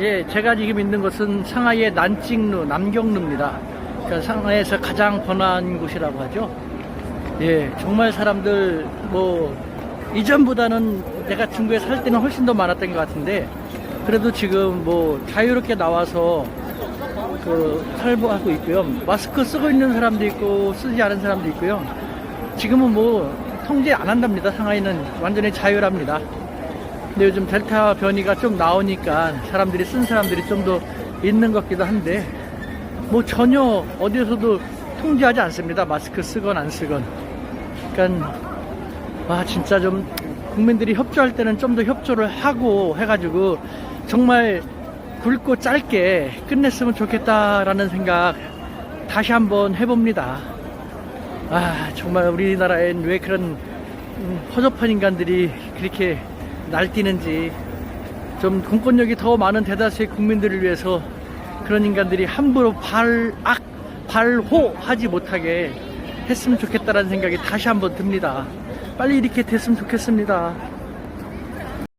예, 제가 지금 있는 곳은 상하이의 난징루, 남경루입니다. 그러니까 상하이에서 가장 번화한 곳이라고 하죠. 예, 정말 사람들 뭐 이전보다는 내가 중국에 살 때는 훨씬 더 많았던 것 같은데 그래도 지금 뭐 자유롭게 나와서 그 살보하고 있고요. 마스크 쓰고 있는 사람도 있고 쓰지 않은 사람도 있고요. 지금은 뭐 통제 안 한답니다. 상하이는 완전히 자유랍니다. 근데 요즘 델타 변이가 좀 나오니까 사람들이 쓴 사람들이 좀 더 있는 것 같기도 한데 뭐 전혀 어디에서도 통제하지 않습니다. 마스크 쓰건 안 쓰건. 그러니까 와 진짜 좀 국민들이 협조할 때는 좀 더 협조를 하고 해가지고 정말 굵고 짧게 끝냈으면 좋겠다라는 생각 다시 한번 해봅니다. 아 정말 우리나라엔 왜 그런 음, 허접한 인간들이 그렇게 날뛰는지 좀 공권력이 더 많은 대다수의 국민들을 위해서 그런 인간들이 함부로 발악 발호하지 못하게 했으면 좋겠다라는 생각이 다시 한번 듭니다. 빨리 이렇게 됐으면 좋겠습니다.